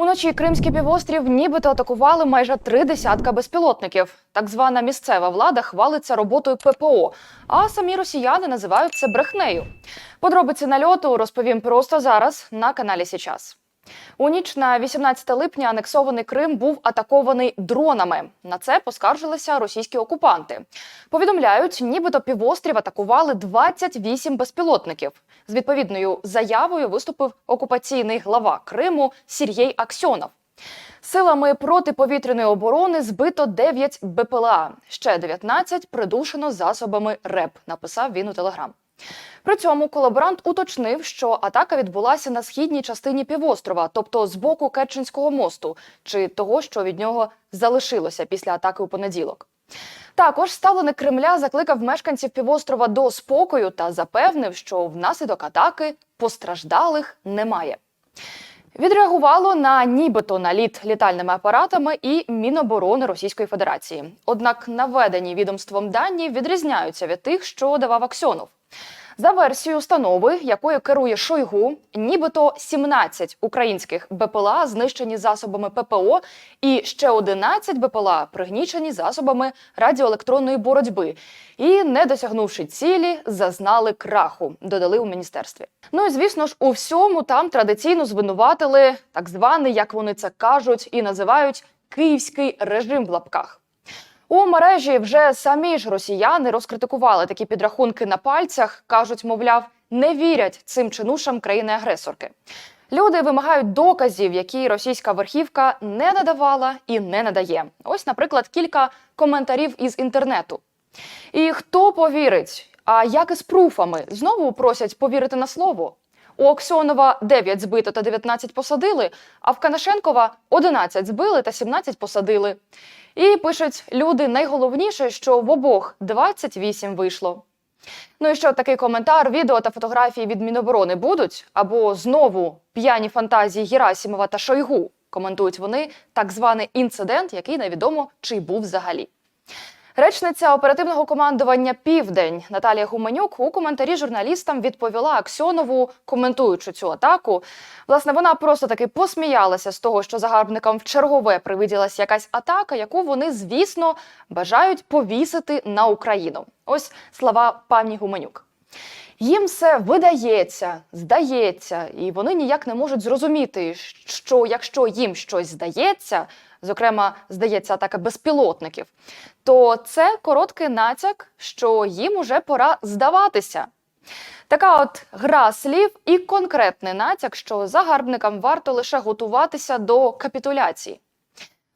Уночі Кримський півострів нібито атакували майже три десятка безпілотників. Так звана місцева влада хвалиться роботою ППО, а самі росіяни називають це брехнею. Подробиці нальоту розповім просто зараз на каналі Січас. У ніч на 18 липня анексований Крим був атакований дронами. На це поскаржилися російські окупанти. Повідомляють, нібито півострів атакували 28 безпілотників. З відповідною заявою виступив окупаційний глава Криму Сергій Аксьонов. Силами протиповітряної оборони збито 9 БПЛА. Ще 19 придушено засобами РЕП. Написав він у телеграм. При цьому колаборант уточнив, що атака відбулася на східній частині півострова, тобто з боку Керченського мосту, чи того, що від нього залишилося після атаки у понеділок. Також ставленик Кремля закликав мешканців півострова до спокою та запевнив, що внаслідок атаки постраждалих немає. Відреагувало на нібито наліт літальними апаратами і Міноборони Російської Федерації. Однак наведені відомством дані відрізняються від тих, що давав Аксьонов. За версією установи, якою керує Шойгу, нібито 17 українських БПЛА знищені засобами ППО, і ще 11 БПЛА пригнічені засобами радіоелектронної боротьби. І, не досягнувши цілі, зазнали краху, додали у міністерстві. Ну і звісно ж, у всьому там традиційно звинуватили так званий, як вони це кажуть і називають київський режим в лапках. У мережі вже самі ж росіяни розкритикували такі підрахунки на пальцях. кажуть, мовляв, не вірять цим чинушам країни-агресорки. Люди вимагають доказів, які російська верхівка не надавала і не надає. Ось, наприклад, кілька коментарів із інтернету. І хто повірить? А як із пруфами? Знову просять повірити на слово. У Оксьонова 9 збито та 19 посадили, а в Канашенкова 11 збили та 17 посадили. І пишуть люди найголовніше, що в обох 28 вийшло. Ну і що такий коментар, відео та фотографії від Міноборони будуть? Або знову п'яні фантазії Герасімова та Шойгу. Коментують вони так званий інцидент, який невідомо чи був взагалі. Речниця оперативного командування Південь Наталія Гуменюк у коментарі журналістам відповіла Аксьонову, коментуючи цю атаку. Власне, вона просто таки посміялася з того, що загарбникам в чергове привиділася якась атака, яку вони, звісно, бажають повісити на Україну. Ось слова пані Гуменюк. Їм все видається, здається, і вони ніяк не можуть зрозуміти, що якщо їм щось здається, зокрема, здається, атака безпілотників, то це короткий натяк, що їм уже пора здаватися. Така от гра слів і конкретний натяк, що загарбникам варто лише готуватися до капітуляції.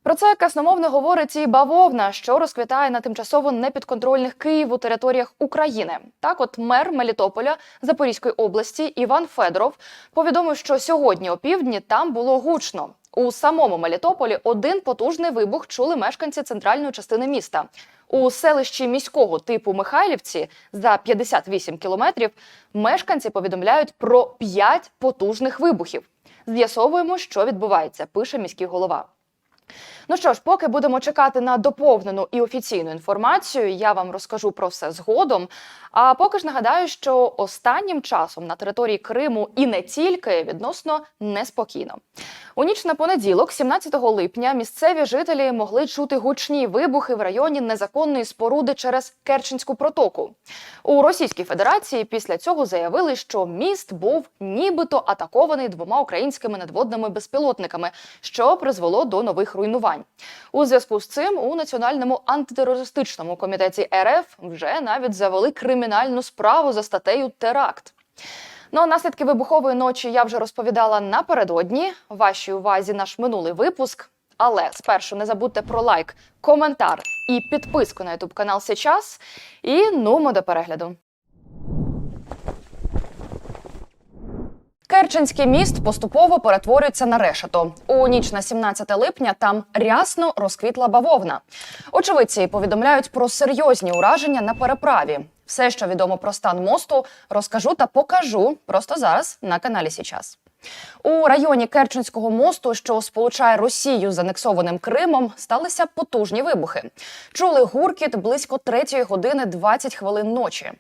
Про це красномовно говорить і бавовна, що розквітає на тимчасово непідконтрольних Києву територіях України. Так, от мер Мелітополя Запорізької області Іван Федоров повідомив, що сьогодні опівдні там було гучно. У самому Мелітополі один потужний вибух чули мешканці центральної частини міста. У селищі міського типу Михайлівці за 58 кілометрів мешканці повідомляють про 5 потужних вибухів. З'ясовуємо, що відбувається, пише міський голова. Ну що ж, поки будемо чекати на доповнену і офіційну інформацію, я вам розкажу про все згодом. А поки ж нагадаю, що останнім часом на території Криму і не тільки відносно неспокійно. У ніч на понеділок, 17 липня, місцеві жителі могли чути гучні вибухи в районі незаконної споруди через Керченську протоку. У Російській Федерації після цього заявили, що міст був нібито атакований двома українськими надводними безпілотниками, що призвело до нових руйнувань. У зв'язку з цим у національному антитерористичному комітеті РФ вже навіть завели кримінальну справу за статтею Теракт. Ну а наслідки вибухової ночі я вже розповідала напередодні. Вашій увазі наш минулий випуск. Але спершу не забудьте про лайк, коментар і підписку на ютуб канал Сейчас. І нумо до перегляду. Керченський міст поступово перетворюється на решето. У ніч на 17 липня там рясно розквітла бавовна. Очевидці повідомляють про серйозні ураження на переправі. Все, що відомо про стан мосту, розкажу та покажу просто зараз на каналі Січас. У районі Керченського мосту, що сполучає Росію з анексованим Кримом, сталися потужні вибухи. Чули гуркіт близько 3 години 20 хвилин ночі.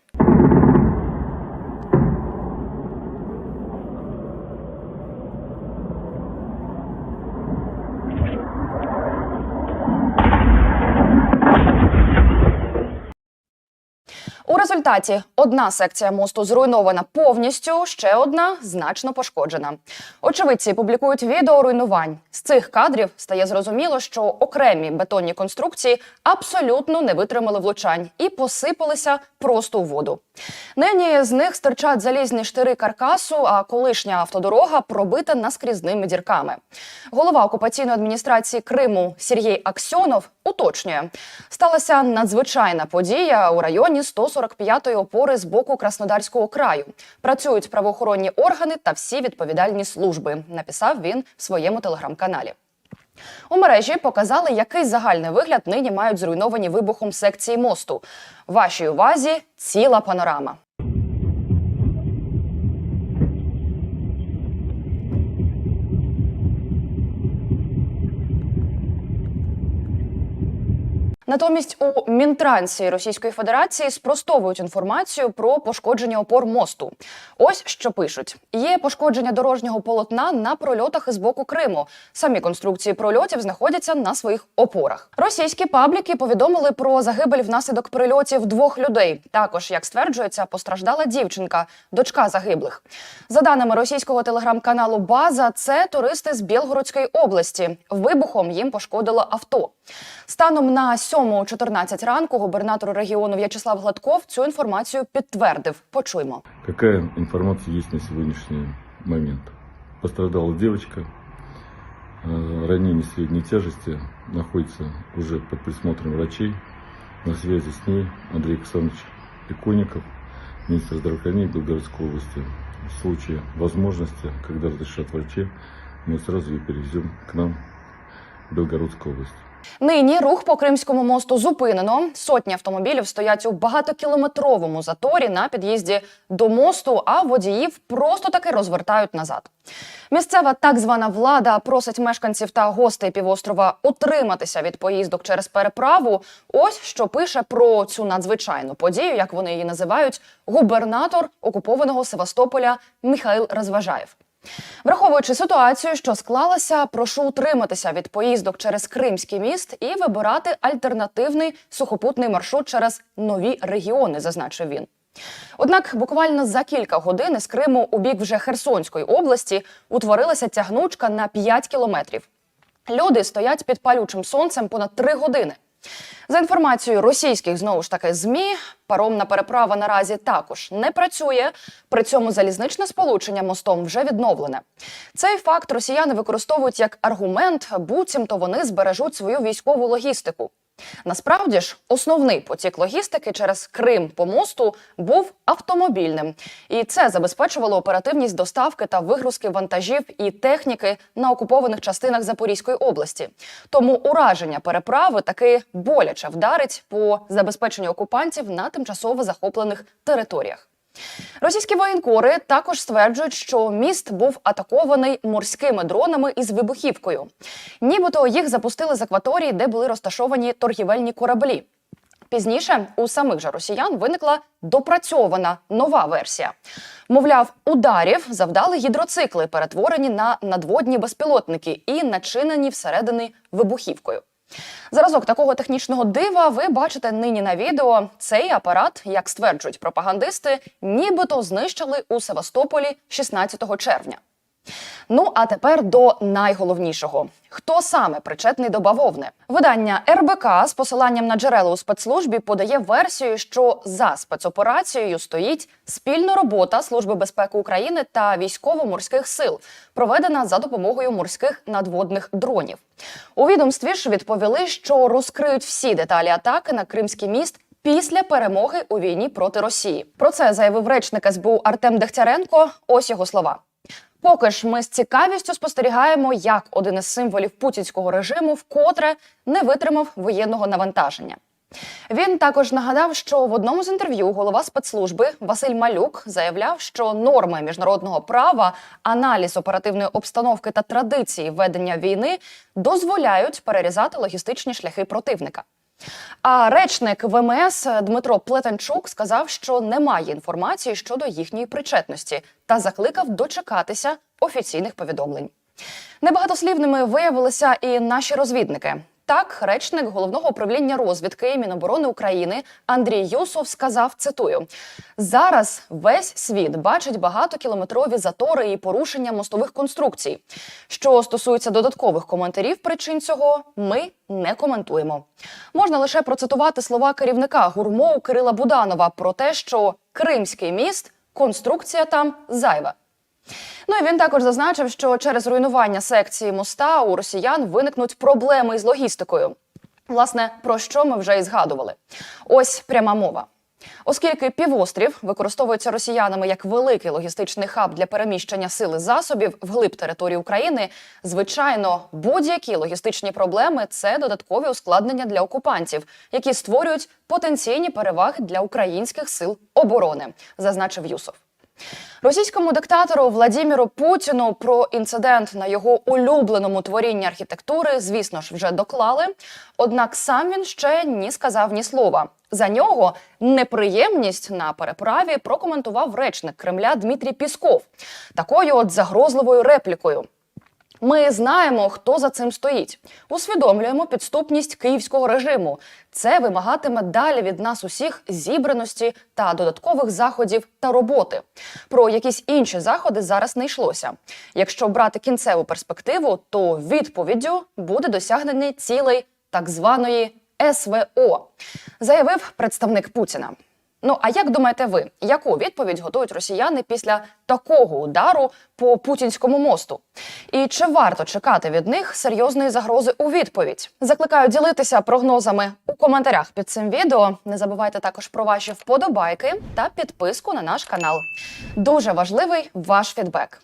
Результаті одна секція мосту зруйнована повністю, ще одна значно пошкоджена. Очевидці публікують відео руйнувань. З цих кадрів стає зрозуміло, що окремі бетонні конструкції абсолютно не витримали влучань і посипалися просто у воду. Нині з них стирчать залізні штири каркасу, а колишня автодорога пробита наскрізними дірками. Голова окупаційної адміністрації Криму Сергій Аксьонов уточнює, сталася надзвичайна подія у районі 145-ї опори з боку Краснодарського краю. Працюють правоохоронні органи та всі відповідальні служби. Написав він в своєму телеграм-каналі. У мережі показали, який загальний вигляд нині мають зруйновані вибухом секції мосту. Вашій увазі ціла панорама. Натомість у Мінтрансі Російської Федерації спростовують інформацію про пошкодження опор мосту. Ось що пишуть: є пошкодження дорожнього полотна на прольотах із боку Криму. Самі конструкції прольотів знаходяться на своїх опорах. Російські пабліки повідомили про загибель внаслідок прильотів двох людей. Також, як стверджується, постраждала дівчинка, дочка загиблих. За даними російського телеграм-каналу База, це туристи з Білгородської області. Вибухом їм пошкодило авто. Станом на 7.14 ранку губернатор регіону В'ячеслав Гладков цю інформацію підтвердив. Почуймо. Какая информация есть на сегодняшний момент? Пострадала девочка, э, ранение средней тяжести, находится уже под присмотром врачей. На связи с ней Андрей Александрович Иконников, министр здравоохранения Белгородской области. В случае возможности, когда разрешат врачи, мы сразу ее перевезем к нам в Белгородскую область. Нині рух по Кримському мосту зупинено. Сотні автомобілів стоять у багатокілометровому заторі на під'їзді до мосту, а водіїв просто таки розвертають назад. Місцева так звана влада просить мешканців та гостей півострова утриматися від поїздок через переправу. Ось що пише про цю надзвичайну подію, як вони її називають, губернатор окупованого Севастополя Михайл Розважаєв. Враховуючи ситуацію, що склалася, прошу утриматися від поїздок через Кримський міст і вибирати альтернативний сухопутний маршрут через нові регіони, зазначив він. Однак буквально за кілька годин із Криму у бік вже Херсонської області утворилася тягнучка на 5 кілометрів. Люди стоять під палючим сонцем понад три години. За інформацією російських знову ж таки змі, паромна переправа наразі також не працює. При цьому залізничне сполучення мостом вже відновлене. Цей факт росіяни використовують як аргумент, буцімто вони збережуть свою військову логістику. Насправді ж, основний потік логістики через Крим по мосту був автомобільним, і це забезпечувало оперативність доставки та вигрузки вантажів і техніки на окупованих частинах Запорізької області. Тому ураження переправи таки боляче вдарить по забезпеченню окупантів на тимчасово захоплених територіях. Російські воєнкори також стверджують, що міст був атакований морськими дронами із вибухівкою. Нібито їх запустили з акваторії, де були розташовані торгівельні кораблі. Пізніше у самих же росіян виникла допрацьована нова версія. Мовляв, ударів завдали гідроцикли, перетворені на надводні безпілотники і начинені всередини вибухівкою. Зразок такого технічного дива ви бачите нині на відео. Цей апарат, як стверджують пропагандисти, нібито знищили у Севастополі 16 червня. Ну а тепер до найголовнішого: хто саме причетний до бавовни? Видання РБК з посиланням на джерела у спецслужбі подає версію, що за спецоперацією стоїть спільна робота Служби безпеки України та військово-морських сил, проведена за допомогою морських надводних дронів. У відомстві ж відповіли, що розкриють всі деталі атаки на Кримський міст. Після перемоги у війні проти Росії про це заявив речник СБУ Артем Дегтяренко. Ось його слова. Поки ж ми з цікавістю спостерігаємо, як один із символів путінського режиму вкотре не витримав воєнного навантаження. Він також нагадав, що в одному з інтерв'ю голова спецслужби Василь Малюк заявляв, що норми міжнародного права, аналіз оперативної обстановки та традиції ведення війни дозволяють перерізати логістичні шляхи противника. А речник ВМС Дмитро Плетенчук сказав, що немає інформації щодо їхньої причетності та закликав дочекатися офіційних повідомлень. Небагатослівними виявилися і наші розвідники. Так, речник головного управління розвідки Міноборони України Андрій Юсов сказав: цитую: зараз весь світ бачить багатокілометрові затори і порушення мостових конструкцій. Що стосується додаткових коментарів причин цього, ми не коментуємо. Можна лише процитувати слова керівника гурмоу Кирила Буданова про те, що Кримський міст конструкція там зайва. Ну і він також зазначив, що через руйнування секції моста у росіян виникнуть проблеми із логістикою. Власне, про що ми вже і згадували. Ось пряма мова. Оскільки півострів використовується росіянами як великий логістичний хаб для переміщення сили засобів вглиб території України, звичайно, будь-які логістичні проблеми це додаткові ускладнення для окупантів, які створюють потенційні переваги для українських сил оборони, зазначив Юсов. Російському диктатору Владіміру Путіну про інцидент на його улюбленому творінні архітектури, звісно ж, вже доклали. Однак сам він ще ні сказав ні слова. За нього неприємність на переправі прокоментував речник Кремля Дмитрій Пісков такою от загрозливою реплікою. Ми знаємо, хто за цим стоїть. Усвідомлюємо підступність київського режиму. Це вимагатиме далі від нас усіх зібраності та додаткових заходів та роботи. Про якісь інші заходи зараз не йшлося. Якщо брати кінцеву перспективу, то відповіддю буде досягнення цілей так званої СВО, заявив представник Путіна. Ну а як думаєте ви, яку відповідь готують росіяни після такого удару по путінському мосту? І чи варто чекати від них серйозної загрози у відповідь? Закликаю ділитися прогнозами у коментарях під цим відео. Не забувайте також про ваші вподобайки та підписку на наш канал. Дуже важливий ваш фідбек.